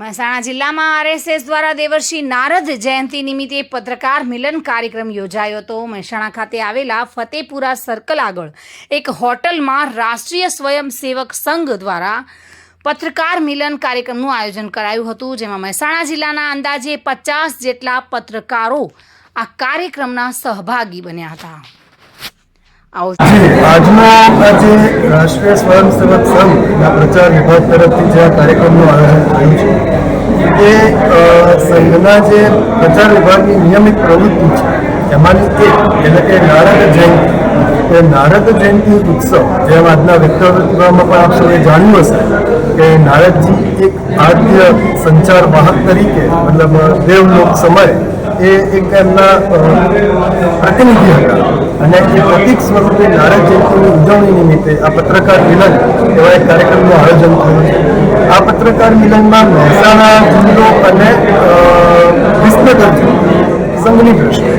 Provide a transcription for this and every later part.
મહેસાણા જિલ્લામાં આરએસએસ દ્વારા દેવર્ષી નારદ જયંતિ નિમિત્તે પત્રકાર મિલન કાર્યક્રમ યોજાયો હતો. મહેસાણા ખાતે આવેલા ફતેપુરા સર્કલ આગળ એક હોટલમાં રાષ્ટ્રીય સ્વયંસેવક સંઘ દ્વારા પત્રકાર મિલન કાર્યક્રમનું આયોજન કરાયું હતું. જેમાં મહેસાણા જિલ્લાના અંદાજે પચાસ જેટલા પત્રકારો આ કાર્યક્રમના સહભાગી બન્યા હતા. આજનો આ જે રાષ્ટ્રીય સ્વયંસેવક સંઘના પ્રચાર વિભાગ તરફથી જે આ કાર્યક્રમનું આયોજન થયું છે, એ સંઘના જે પ્રચાર વિભાગની નિયમિત પ્રવૃત્તિ છે, એમાંની એક, એટલે કે નારદ જયંતિ. એ નારદ જયંતિ ઉત્સવ, જેમ આજના વ્યક્તિત્વમાં પણ આપ સૌએ જાણ્યું હશે, કે નારદજી એક આદ્ય સંચાર વાહક તરીકે, મતલબ દેવલોક સમયે એ એક એમના પ્રતિનિધિ હતા. અને એ પ્રતિક સ્વરૂપે નારદ જયંતિની ઉજવણી નિમિત્તે આ પત્રકાર મિલન એવા એક કાર્યક્રમનું આયોજન થયું આ પત્રકાર મિલનમાં મહેસાણા જિલ્લો અને વિસનગર સંઘની દ્રષ્ટિએ.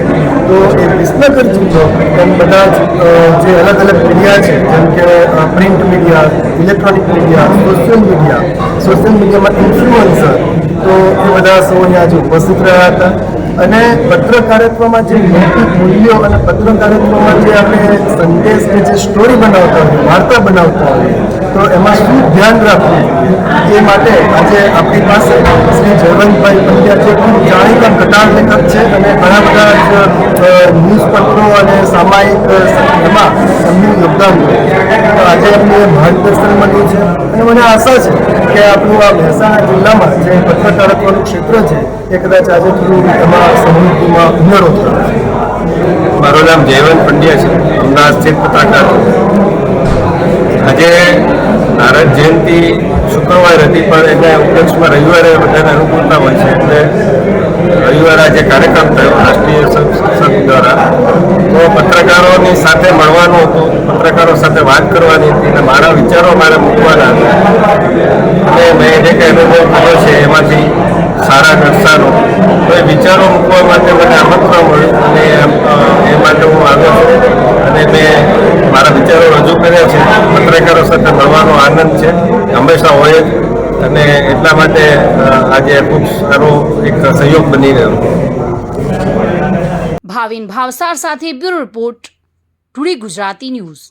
તો એ વિસનગર જિલ્લો એમ બધા જ જે અલગ અલગ મીડિયા છે, જેમ કે print media, electronic media, social media, social મીડિયામાં ઇન્ફ્લુઅન્સર, તો એ બધા સૌ અહીંયા આજે ઉપસ્થિત રહ્યા હતા. અને પત્રકારત્વમાં જે નૈતિક મૂલ્યો અને પત્રકારત્વમાં જે આપણે સંદેશ કે જે સ્ટોરી બનાવતા હોઈએ, વાર્તા બનાવતા હોઈએ, તો એમાં શું ધ્યાન રાખવું? એ માટે આજે આપણી પાસે શ્રી જયવંતભાઈ પંડ્યા જે ખૂબ જાણીતા કટાર લેખક છે અને ઘણા બધા ન્યૂઝપત્રો અને સામાયિક એમાં એમનું યોગદાન છે. તો આજે એમને માર્ગદર્શન મળ્યું છે અને મને આશા છે કે આપણું આ મહેસાણા જિલ્લામાં જે પત્રકારત્વનું ક્ષેત્ર છે, એ કદાચ આજે થોડું એમાં સમૃદ્ધિમાં ઉમેરો થયો. મારું નામ જયવંત પંડ્યા છે. અમદાવાદ સ્થિત પત્રકાર. આજે નારદ જયંતિ શુક્રવાર હતી, પણ એના ઉપલક્ષમાં રવિવારે બધાને અનુકૂળતા હોય છે, એટલે રવિવારે આજે કાર્યક્રમ થયો રાષ્ટ્રીય સંઘ દ્વારા. તો પત્રકારોની સાથે મળવાનું હતું, પત્રકારો સાથે વાત કરવાની હતી અને મારા વિચારો મારે મૂકવાના અને મેં જે કંઈ અનુભવ કર્યો છે એમાંથી સારા ઘટસાનો તો એ વિચારો મૂકવા માટે મને આમંત્રણ મળ્યું અને એ માટે હું આવ્યો છું. અને મેં મારા વિચારો રજૂ કર્યા છે. પત્રકારો સાથે મળવાનો આનંદ છે. હંમેશા હોય જ. અને એટલા માટે આજે ખૂબ સારો એક સહયોગ બની રહ્યો. ભાવિન ભાવસાર સાથે bureau report today Gujarati news.